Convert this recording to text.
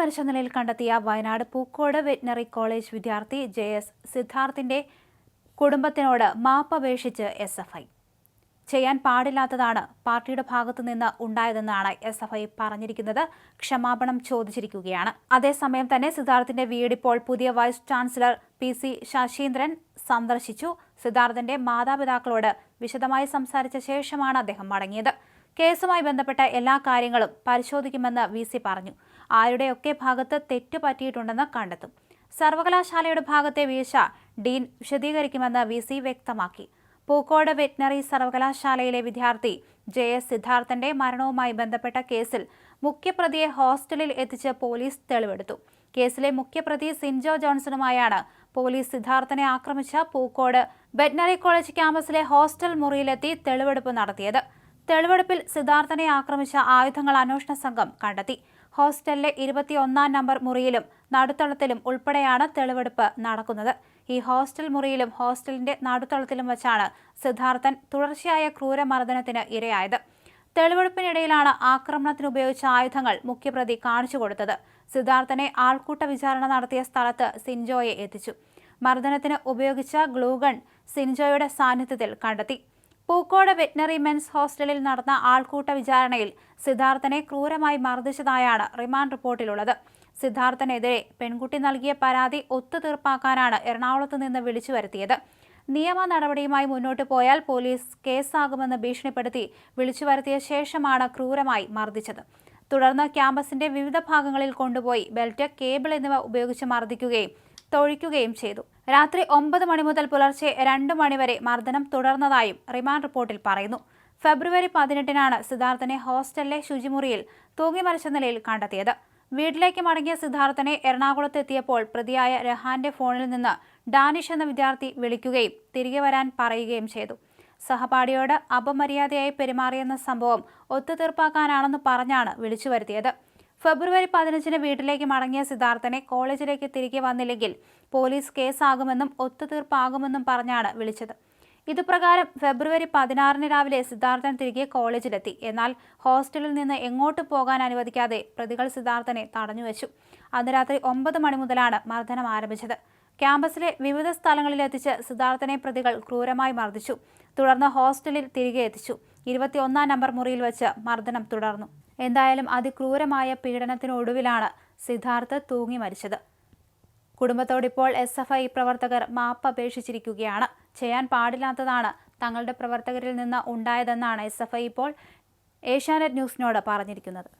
മരിച്ച നിലയിൽ കണ്ടെത്തിയ വയനാട് പൂക്കോട് വെറ്റിനറി കോളേജ് വിദ്യാർത്ഥി ജെ എസ് സിദ്ധാർത്ഥിന്റെ കുടുംബത്തിനോട് മാപ്പപേക്ഷിച്ച് എസ് എഫ് ഐ. ചെയ്യാൻ പാടില്ലാത്തതാണ് പാർട്ടിയുടെ ഭാഗത്തു നിന്ന് ഉണ്ടായതെന്നാണ് എസ് എഫ് ഐ പറഞ്ഞിരിക്കുന്നത്. ക്ഷമാപണം ചോദിച്ചിരിക്കുകയാണ്. അതേസമയം തന്നെ സിദ്ധാർത്ഥിന്റെ വീടിപ്പോൾ പുതിയ vice chancellor P C Saseendran സന്ദർശിച്ചു. സിദ്ധാർത്ഥന്റെ മാതാപിതാക്കളോട് വിശദമായി സംസാരിച്ച ശേഷമാണ് അദ്ദേഹം മടങ്ങിയത്. കേസുമായി ബന്ധപ്പെട്ട എല്ലാ കാര്യങ്ങളും പരിശോധിക്കുമെന്ന് വി സി പറഞ്ഞു. ആരുടെയൊക്കെ ഭാഗത്ത് തെറ്റു പറ്റിയിട്ടുണ്ടെന്ന് കണ്ടെത്തും. സർവകലാശാലയുടെ ഭാഗത്തെ വീഴ്ച ഡീൻ വിശദീകരിക്കുമെന്ന് വി സി വ്യക്തമാക്കി. പൂക്കോട് വെറ്റിനറി സർവകലാശാലയിലെ വിദ്യാർത്ഥി ജെ എസ് സിദ്ധാർത്ഥന്റെ മരണവുമായി ബന്ധപ്പെട്ട കേസിൽ മുഖ്യപ്രതിയെ ഹോസ്റ്റലിൽ എത്തിച്ച് പോലീസ് തെളിവെടുത്തു. കേസിലെ മുഖ്യപ്രതി സിൻജോ ജോൺസണുമായാണ് പോലീസ് സിദ്ധാർത്ഥനെ ആക്രമിച്ച പൂക്കോട് വെറ്റിനറി കോളേജ് ക്യാമ്പസിലെ ഹോസ്റ്റൽ മുറിയിലെത്തി തെളിവെടുപ്പ് നടത്തിയത്. തെളിവെടുപ്പിൽ സിദ്ധാർത്ഥനെ ആക്രമിച്ച ആയുധങ്ങൾ അന്വേഷണ സംഘം കണ്ടെത്തി. ഹോസ്റ്റലിലെ ഇരുപത്തിയൊന്നാം നമ്പർ മുറിയിലും നടുത്തളത്തിലും ഉൾപ്പെടെയാണ് തെളിവെടുപ്പ് നടക്കുന്നത്. ഈ ഹോസ്റ്റൽ മുറിയിലും ഹോസ്റ്റലിന്റെ നടുത്തളത്തിലും വച്ചാണ് സിദ്ധാർത്ഥൻ തുടർച്ചയായ ക്രൂരമർദ്ദനത്തിന് ഇരയായത്. തെളിവെടുപ്പിനിടയിലാണ് ആക്രമണത്തിന് ഉപയോഗിച്ച ആയുധങ്ങൾ മുഖ്യപ്രതി കാണിച്ചു കൊടുത്തത്. സിദ്ധാർത്ഥനെ ആൾക്കൂട്ട വിചാരണ നടത്തിയ സ്ഥലത്ത് സിൻജോയെ എത്തിച്ചു. മർദ്ദനത്തിന് ഉപയോഗിച്ച ഗ്ലൂഗൺ സിൻജോയുടെ സാന്നിധ്യത്തിൽ കണ്ടെത്തി. പൂക്കോട് വെറ്റിനറി മെൻസ് ഹോസ്റ്റലിൽ നടന്ന ആൾക്കൂട്ട വിചാരണയിൽ സിദ്ധാർത്ഥനെ ക്രൂരമായി മർദ്ദിച്ചതായാണ് റിമാൻഡ് റിപ്പോർട്ടിലുള്ളത്. സിദ്ധാർത്ഥനെതിരെ പെൺകുട്ടി നൽകിയ പരാതി ഒത്തുതീർപ്പാക്കാനാണ് എറണാകുളത്ത് നിന്ന് വിളിച്ചു വരുത്തിയത്. നിയമ നടപടിയുമായി മുന്നോട്ട് പോയാൽ പോലീസ് കേസാകുമെന്ന് ഭീഷണിപ്പെടുത്തി വിളിച്ചു വരുത്തിയ ശേഷമാണ് ക്രൂരമായി മർദ്ദിച്ചത്. തുടർന്ന് ക്യാമ്പസിന്റെ വിവിധ ഭാഗങ്ങളിൽ കൊണ്ടുപോയി ബെൽറ്റ് കേബിൾ എന്നിവ ഉപയോഗിച്ച് മർദ്ദിക്കുകയും തൊഴിക്കുകയും ചെയ്തു. രാത്രി ഒമ്പത് മണി മുതൽ പുലർച്ചെ രണ്ട് മണിവരെ മർദ്ദനം തുടർന്നതായും റിമാൻഡ് റിപ്പോർട്ടിൽ പറയുന്നു. ഫെബ്രുവരി പതിനെട്ടിനാണ് സിദ്ധാർത്ഥനെ ഹോസ്റ്റലിലെ ശുചിമുറിയിൽ തൂങ്ങിമരിച്ച നിലയിൽ കണ്ടെത്തിയത്. വീട്ടിലേക്ക് മടങ്ങിയ സിദ്ധാർത്ഥനെ എറണാകുളത്ത് എത്തിയപ്പോൾ പ്രതിയായ രഹാന്റെ ഫോണിൽ നിന്ന് ഡാനിഷ് എന്ന വിദ്യാർത്ഥി വിളിക്കുകയും തിരികെ വരാൻ പറയുകയും ചെയ്തു. സഹപാഠിയോട് അപമര്യാദയായി പെരുമാറിയെന്ന സംഭവം ഒത്തുതീർപ്പാക്കാനാണെന്ന് പറഞ്ഞാണ് വിളിച്ചു വരുത്തിയത്. ഫെബ്രുവരി പതിനഞ്ചിന് വീട്ടിലേക്ക് മടങ്ങിയ സിദ്ധാർത്ഥനെ കോളേജിലേക്ക് തിരികെ വന്നില്ലെങ്കിൽ പോലീസ് കേസാകുമെന്നും ഒത്തുതീർപ്പാകുമെന്നും പറഞ്ഞാണ് വിളിച്ചത്. ഇതുപ്രകാരം ഫെബ്രുവരി പതിനാറിന് രാവിലെ സിദ്ധാർത്ഥൻ തിരികെ കോളേജിലെത്തി. എന്നാൽ ഹോസ്റ്റലിൽ നിന്ന് എങ്ങോട്ട് പോകാൻ അനുവദിക്കാതെ പ്രതികൾ സിദ്ധാർത്ഥനെ തടഞ്ഞുവെച്ചു. അന്ന് രാത്രി ഒമ്പത് മണി മുതലാണ് മർദ്ദനം ആരംഭിച്ചത്. ക്യാമ്പസിലെ വിവിധ സ്ഥലങ്ങളിലെത്തിച്ച് സിദ്ധാർത്ഥനെ പ്രതികൾ ക്രൂരമായി മർദ്ദിച്ചു. തുടർന്ന് ഹോസ്റ്റലിൽ തിരികെ എത്തിച്ചു. ഇരുപത്തിയൊന്നാം നമ്പർ മുറിയിൽ വെച്ച് മർദ്ദനം തുടർന്നു. എന്തായാലും അതിക്രൂരമായ പീഡനത്തിനൊടുവിലാണ് സിദ്ധാർത്ഥ് തൂങ്ങി മരിച്ചത്. കുടുംബത്തോടിപ്പോൾ എസ് എഫ് ഐ പ്രവർത്തകർ മാപ്പ് അപേക്ഷിച്ചിരിക്കുകയാണ്. ചെയ്യാൻ പാടില്ലാത്തതാണ് തങ്ങളുടെ പ്രവർത്തകരിൽ നിന്ന് ഉണ്ടായതെന്നാണ് എസ് എഫ് ഐ ഇപ്പോൾ ഏഷ്യാനെറ്റ് ന്യൂസിനോട് പറഞ്ഞിരിക്കുന്നത്.